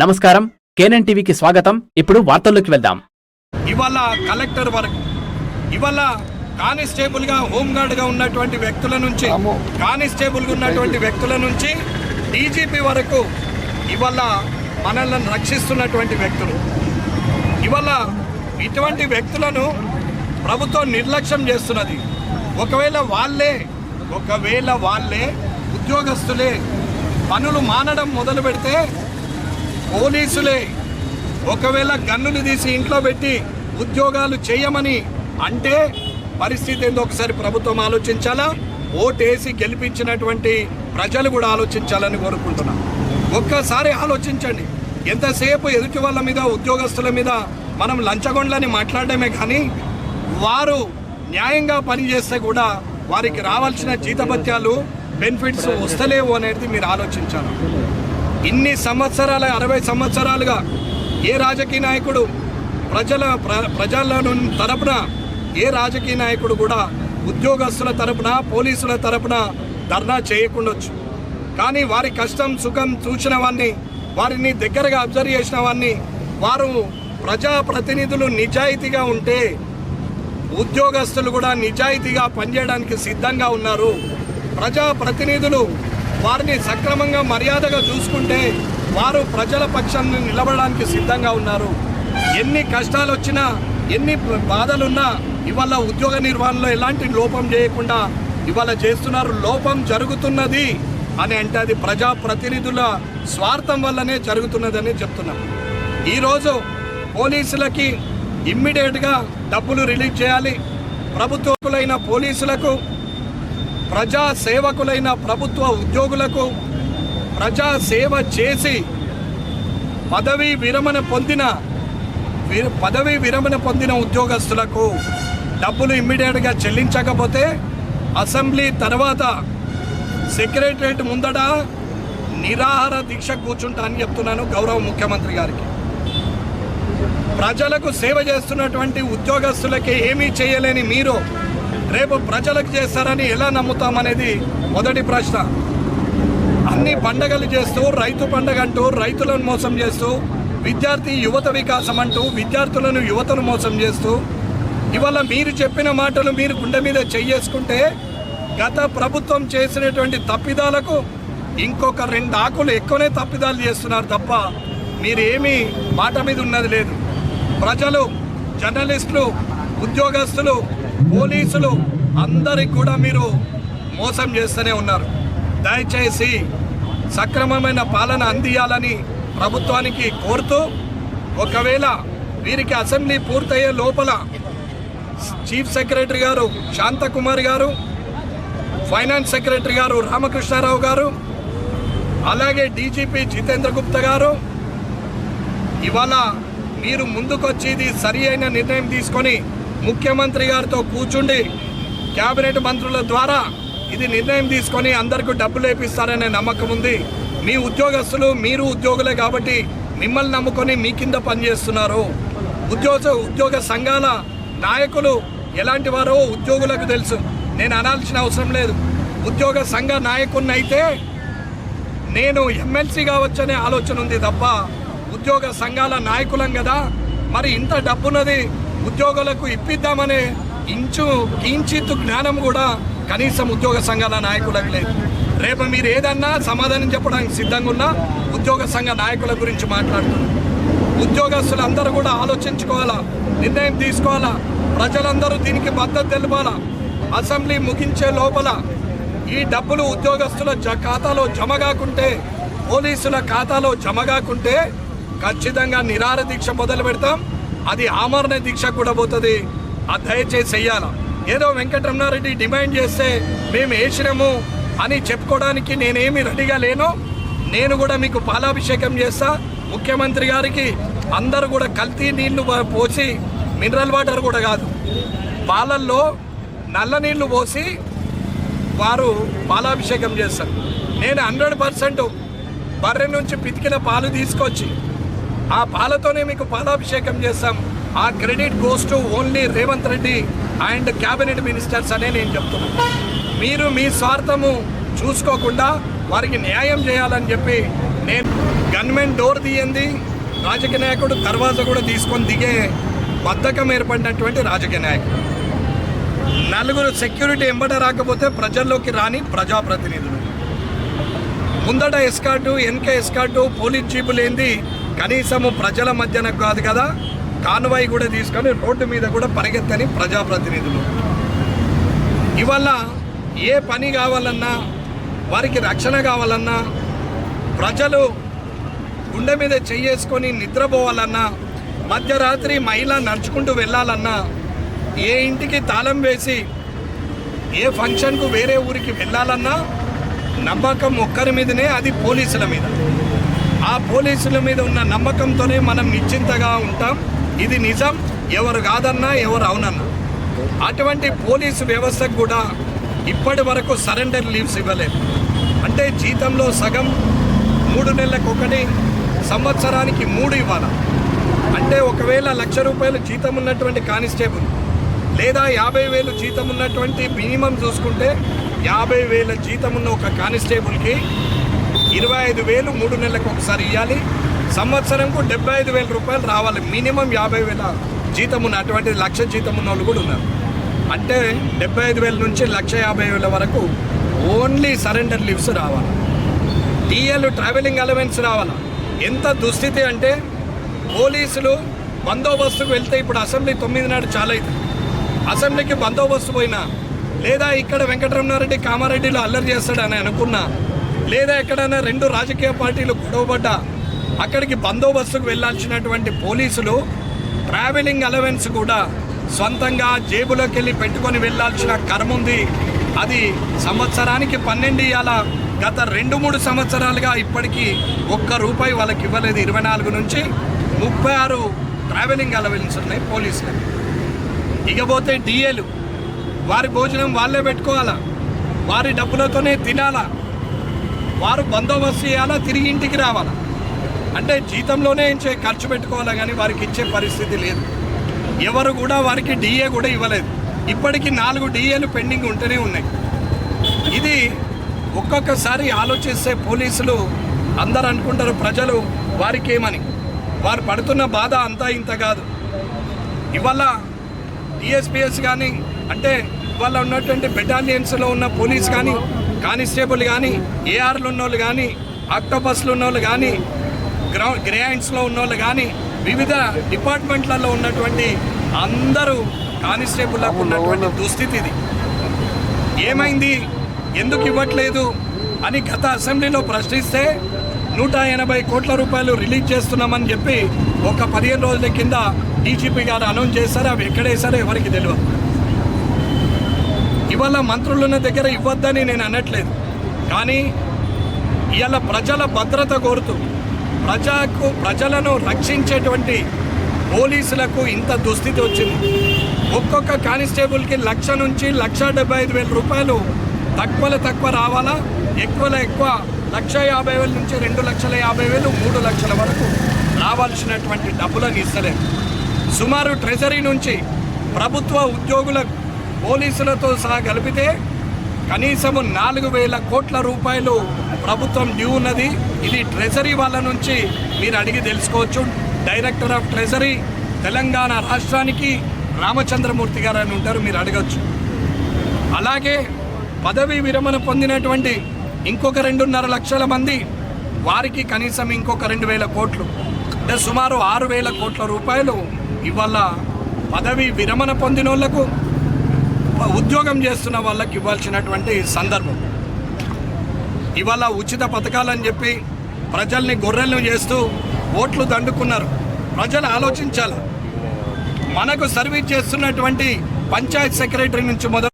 నమస్కారం. కేనన్ టీవీకి స్వాగతం. ఇప్పుడు వార్తల్లోకి వెళ్దాం. ఇవాళ కలెక్టర్ వరకు ఇవాళ కానిస్టేబుల్గా హోంగార్డ్గా ఉన్నటువంటి వ్యక్తుల నుంచి కానిస్టేబుల్గా ఉన్నటువంటి వ్యక్తుల నుంచి డీజీపీ వరకు ఇవాళ మనల్ని రక్షిస్తున్నటువంటి వ్యక్తులు. ఇవాళ ఇటువంటి వ్యక్తులను ప్రభుత్వం నిర్లక్ష్యం చేస్తున్నది. ఒకవేళ వాళ్ళే ఒకవేళ వాళ్ళే ఉద్యోగస్తులే పనులు మానడం మొదలు పెడితే పోలీసులే ఒకవేళ గన్నుని తీసి ఇంట్లో పెట్టి ఉద్యోగాలు చేయమని అంటే పరిస్థితి ఏందో ఒకసారి ప్రభుత్వం ఆలోచించాలా? ఓటేసి గెలిపించినటువంటి ప్రజలు కూడా ఆలోచించాలని కోరుకుంటున్నాం. ఒక్కసారి ఆలోచించండి. ఎంతసేపు ఎదుటి వాళ్ళ మీద ఉద్యోగస్తుల మీద మనం లంచగొండలని మాట్లాడడమే కానీ వారు న్యాయంగా పనిచేస్తే కూడా వారికి రావాల్సిన జీతభత్యాలు బెనిఫిట్స్ వస్తలేవు అనేది మీరు ఆలోచించాలి. ఇన్ని సంవత్సరాల అరవై సంవత్సరాలుగా ఏ రాజకీయ నాయకుడు ప్రజల ప్ర- ప్రజల తరపున ఏ రాజకీయ నాయకుడు కూడా ఉద్యోగస్తుల తరపున పోలీసుల తరపున ధర్నా చేయకుండొచ్చు. కానీ వారి కష్టం సుఖం చూసిన వారిని వారిని దగ్గరగా అబ్జర్వ్ చేసిన వారిని వారు ప్రజాప్రతినిధులు నిజాయితీగా ఉంటే ఉద్యోగస్తులు కూడా నిజాయితీగా పనిచేయడానికి సిద్ధంగా ఉన్నారు. ప్రజా ప్రతినిధులు వారిని సక్రమంగా మర్యాదగా చూసుకుంటే వారు ప్రజల పక్షాన్ని నిలబడడానికి సిద్ధంగా ఉన్నారు. ఎన్ని కష్టాలు వచ్చినా ఎన్ని బాధలున్నా ఇవాళ ఉద్యోగ నిర్వహణలో ఎలాంటి లోపం చేయకుండా ఇవాళ చేస్తున్నారు లోపం జరుగుతున్నది అని అంటే అది ప్రజా ప్రతినిధుల స్వార్థం వల్లనే జరుగుతున్నదని చెప్తున్నాం. ఈరోజు పోలీసులకి ఇమ్మీడియట్గా డబ్బులు రిలీజ్ చేయాలి. ప్రభుత్వకులైన పోలీసులకు ప్రజా సేవకులైన ప్రభుత్వ ఉద్యోగులకు ప్రజా సేవ చేసి పదవీ విరమణ పొందిన పదవీ విరమణ పొందిన ఉద్యోగస్తులకు డబ్బులు ఇమ్మీడియట్గా చెల్లించకపోతే అసెంబ్లీ తర్వాత సెక్రటరేట్ ముందట నిరాహార దీక్ష కూర్చుంటా అని చెప్తున్నాను గౌరవ ముఖ్యమంత్రి గారికి. ప్రజలకు సేవ చేస్తున్నటువంటి ఉద్యోగస్తులకి ఏమీ చేయలేని మీరు రేపు ప్రజలకు చేస్తారని ఎలా నమ్ముతామనేది మొదటి ప్రశ్న. అన్ని పండగలు చేస్తూ రైతు పండగ అంటూ రైతులను మోసం చేస్తూ విద్యార్థి యువత వికాసం అంటూ విద్యార్థులను యువతను మోసం చేస్తూ ఇవాళ మీరు చెప్పిన మాటలు మీరు గుండె మీద చెయ్యేసుకుంటే గత ప్రభుత్వం చేసినటువంటి తప్పిదాలకు ఇంకొక రెండు ఆకులు ఎక్కువనే తప్పిదాలు చేస్తున్నారు తప్ప మీరేమీ మాట మీద ఉన్నది లేదు. ప్రజలు జర్నలిస్టులు ఉద్యోగస్తులు పోలీసులు అందరికి కూడా మీరు మోసం చేస్తూనే ఉన్నారు. దయచేసి సక్రమమైన పాలన అందియాలని ప్రభుత్వానికి కోరుతూ ఒకవేళ వీరికి అసెంబ్లీ పూర్తయ్యే లోపల చీఫ్ సెక్రటరీ గారు శాంతకుమార్ గారు ఫైనాన్స్ సెక్రటరీ గారు రామకృష్ణారావు గారు అలాగే డీజీపీ జితేంద్ర గుప్తా గారు ఇవాళ మీరు ముందుకొచ్చి ఇది సరి అయిన నిర్ణయం తీసుకొని ముఖ్యమంత్రి గారితో కూర్చుండి కేబినెట్ మంత్రుల ద్వారా ఇది నిర్ణయం తీసుకొని అందరికీ డబ్బులు వేపిస్తారనే నమ్మకం ఉంది. మీ ఉద్యోగస్తులు మీరు ఉద్యోగులే కాబట్టి మిమ్మల్ని నమ్ముకొని మీ కింద పనిచేస్తున్నారు. ఉద్యోగ ఉద్యోగ సంఘాల నాయకులు ఎలాంటి వారో ఉద్యోగులకు తెలుసు. నేను అనాల్సిన అవసరం లేదు. ఉద్యోగ సంఘ నాయకుడిని అయితే నేను ఎమ్మెల్సీ కావచ్చనే ఆలోచన ఉంది తప్ప ఉద్యోగ సంఘాల నాయకులం కదా. మరి ఇంత డబ్బున్నది ఉద్యోగులకు ఇప్పిద్దామనే ఇంచు కించిత్తు జ్ఞానం కూడా కనీసం ఉద్యోగ సంఘాల నాయకులకు లేదు. రేపు మీరు ఏదన్నా సమాధానం చెప్పడానికి సిద్ధంగా ఉన్నా ఉద్యోగ సంఘ నాయకుల గురించి మాట్లాడుతున్నారు ఉద్యోగస్తులందరూ కూడా ఆలోచించుకోవాలా? నిర్ణయం తీసుకోవాలా? ప్రజలందరూ దీనికి మద్దతు తెలపాలా? అసెంబ్లీ ముగించే లోపల ఈ డబ్బులు ఉద్యోగస్తుల జ ఖాతాలో జమ కాకుంటే పోలీసుల ఖాతాలో జమ కాకుంటే ఖచ్చితంగా నిరార దీక్ష మొదలు పెడతాం అది ఆమరణ దీక్ష కూడా పోతుంది. అది దయచేసి చెయ్యాల? ఏదో వెంకటరమణారెడ్డి డిమాండ్ చేస్తే మేము వేసినాము అని చెప్పుకోవడానికి నేనేమి రెడీగా లేను నేను కూడా మీకు పాలాభిషేకం చేస్తా. ముఖ్యమంత్రి గారికి అందరూ కూడా కల్తీ నీళ్ళు పోసి మినరల్ వాటర్ కూడా కాదు. పాలల్లో నల్ల నీళ్ళు పోసి వారు పాలాభిషేకం చేస్తారు. నేను హండ్రెడ్ పర్సెంట్ బర్రె నుంచి పితికిన పాలు తీసుకొచ్చి ఆ పాలతోనే మీకు పాలాభిషేకం చేస్తాం. ఆ credit goes to only Revanth Reddy and cabinet ministers అనే నేను చెప్తున్నాను. మీరు మీ స్వార్థము చూసుకోకుండా వారికి న్యాయం చేయాలని చెప్పి నేను గన్మెన్ డోర్ తీయండి. రాజకీయ నాయకుడు దర్వాజా కూడా తీసుకొని దిగే బద్ధకం ఏర్పడినటువంటి రాజకీయ నాయకుడు. నలుగురు సెక్యూరిటీ ఎంబట రాకపోతే ప్రజల్లోకి రాని ప్రజాప్రతినిధులు. ముందట ఎస్కాటు వెనక ఎస్కాటు పోలీస్ జీపులేంది కనీసము ప్రజల మధ్యన కాదు కదా కాన్వాయ్ కూడా తీసుకొని రోడ్డు మీద కూడా పరిగెత్తని ప్రజాప్రతినిధులు. ఇవాళ ఏ పని కావాలన్నా వారికి రక్షణ కావాలన్నా ప్రజలు గుండె మీద చెయ్యేసుకొని నిద్రపోవాలన్నా మధ్యరాత్రి మహిళ నడుచుకుంటూ వెళ్ళాలన్నా ఏ ఇంటికి తాళం వేసి ఏ ఫంక్షన్కు వేరే ఊరికి వెళ్ళాలన్నా నమ్మకం ఒక్కరి మీదనే అది పోలీసుల మీద. ఆ పోలీసుల మీద ఉన్న నమ్మకంతోనే మనం నిశ్చింతగా ఉంటాం. ఇది నిజం. ఎవరు కాదన్నా ఎవరు అవునన్నా. అటువంటి పోలీసు వ్యవస్థకు కూడా ఇప్పటి వరకు సరెండర్ లీవ్స్ ఇవ్వలేదు. అంటే జీతంలో సగం మూడు నెలలకు ఒకటి సంవత్సరానికి మూడు ఇవ్వాలి? అంటే ఒకవేళ లక్ష రూపాయలు జీతం ఉన్నటువంటి కానిస్టేబుల్ లేదా యాభై వేలు జీతం ఉన్నటువంటి మినిమం చూసుకుంటే యాభై వేల జీతం ఉన్న ఒక కానిస్టేబుల్కి ఇరవై ఐదు వేలు మూడు నెలలకు ఒకసారి ఇవ్వాలి సంవత్సరంకు డెబ్బై ఐదు వేల రూపాయలు రావాలి. మినిమం యాభై వేల జీతం ఉన్న అటువంటి లక్ష జీతం ఉన్న వాళ్ళు కూడా ఉన్నారు. అంటే డెబ్బై ఐదు వేల నుంచి లక్ష యాభై వేల వరకు ఓన్లీ సరెండర్ లీవ్స్ రావాలి. టీఎల్ ట్రావెలింగ్ అలవెన్స్ రావాలి. ఎంత దుస్థితి అంటే పోలీసులు బందోబస్తుకు వెళ్తే ఇప్పుడు అసెంబ్లీ తొమ్మిది నాడు చాలా అవుతుంది అసెంబ్లీకి బందోబస్తు పోయినా లేదా ఇక్కడ వెంకటరమణారెడ్డి కామారెడ్డిలో అల్లరి చేస్తాడని అనుకున్నా లేదా ఎక్కడైనా రెండు రాజకీయ పార్టీలు గొడవపడ్డా అక్కడికి బందోబస్తుకు వెళ్ళాల్సినటువంటి పోలీసులు ట్రావెలింగ్ అలవెన్స్ కూడా సొంతంగా జేబులోకి వెళ్ళి పెట్టుకొని వెళ్ళాల్సిన కర్మ ఉంది. అది సంవత్సరానికి పన్నెండు ఇవాళ గత రెండు మూడు సంవత్సరాలుగా ఇప్పటికీ ఒక్క రూపాయి వాళ్ళకి ఇవ్వలేదు. ఇరవై నాలుగు నుంచి ముప్పై ఆరు ట్రావెలింగ్ అలవెన్స్ ఉన్నాయి పోలీసులకు. ఇకపోతే డిఏలు వారి భోజనం వాళ్ళే పెట్టుకోవాలా? వారి డబ్బులతోనే తినాలా? వారు బందోబస్తు చేయాలా తిరిగి ఇంటికి రావాలా? అంటే జీతంలోనే ఇచ్చే ఖర్చు పెట్టుకోవాలా కానీ వారికి ఇచ్చే పరిస్థితి లేదు. ఎవరు కూడా వారికి డిఏ కూడా ఇవ్వలేదు. ఇప్పటికీ నాలుగు డిఏలు పెండింగ్ ఉంటూనే ఉన్నాయి. ఇది ఒక్కొక్కసారి ఆలోచిస్తే పోలీసులు అందరు అనుకుంటారు ప్రజలు వారికేమని. వారు పడుతున్న బాధ అంతా ఇంత కాదు. ఇవాళ డిఎస్పిఎస్ కానీ అంటే ఇవాళ ఉన్నటువంటి బెటాలియన్స్లో ఉన్న పోలీస్ కానీ కానిస్టేబుల్ కానీ ఏఆర్లు ఉన్నోళ్ళు కానీ ఆక్టోపస్లు ఉన్నోళ్ళు కానీ గ్రౌ గ్రేయాండ్స్లో ఉన్నోళ్ళు కానీ వివిధ డిపార్ట్మెంట్లలో ఉన్నటువంటి అందరూ కానిస్టేబుల్లకు ఉన్నటువంటి దుస్థితి ఇది. ఏమైంది? ఎందుకు ఇవ్వట్లేదు? అని గత అసెంబ్లీలో ప్రశ్నిస్తే నూట ఎనభై కోట్ల రూపాయలు రిలీజ్ చేస్తున్నామని చెప్పి ఒక పదిహేను రోజుల కింద డీజీపీ గారు అనౌన్స్ చేశారు. అవి ఎక్కడేసారో ఎవరికి తెలియదు. ఇవాళ మంత్రులున్న దగ్గర ఇవ్వద్దని నేను అనట్లేదు. కానీ ఇవాళ ప్రజల భద్రత కోరుతూ ప్రజలకు ప్రజలను రక్షించేటువంటి పోలీసులకు ఇంత దుస్థితి వచ్చింది. ఒక్కొక్క కానిస్టేబుల్కి లక్ష నుంచి లక్ష డెబ్బై ఐదు వేల రూపాయలు తక్కువలో తక్కువ రావాలా? ఎక్కువలో ఎక్కువ లక్ష యాభై వేల నుంచి రెండు లక్షల యాభై వేలు మూడు లక్షల వరకు రావాల్సినటువంటి డబ్బులను ఇస్తలేదు. సుమారు ట్రెజరీ నుంచి ప్రభుత్వ ఉద్యోగులకు పోలీసులతో సహా కలిపితే కనీసము నాలుగు వేల కోట్ల రూపాయలు ప్రభుత్వం డ్యూ ఉన్నది. ఇది ట్రెజరీ వాళ్ళ నుంచి మీరు అడిగి తెలుసుకోవచ్చు. డైరెక్టర్ ఆఫ్ ట్రెజరీ తెలంగాణ రాష్ట్రానికి రామచంద్రమూర్తి గారు అని ఉంటారు మీరు అడగచ్చు. అలాగే పదవి విరమణ పొందినటువంటి ఇంకొక రెండున్నర లక్షల మంది వారికి కనీసం ఇంకొక రెండు వేల కోట్లు అంటే సుమారు ఆరు వేల కోట్ల రూపాయలు ఇవాళ పదవి విరమణ పొందిన ఉద్యోగం చేస్తున్న వాళ్ళకి ఇవ్వాల్సినటువంటి సందర్భం. ఇవాళ ఉచిత పథకాలని చెప్పి ప్రజల్ని గొర్రెలను చేస్తూ ఓట్లు దండుకున్నారు. ప్రజలు ఆలోచించాలి? మనకు సర్వీస్ చేస్తున్నటువంటి పంచాయత్ సెక్రటరీ నుంచి మొదలు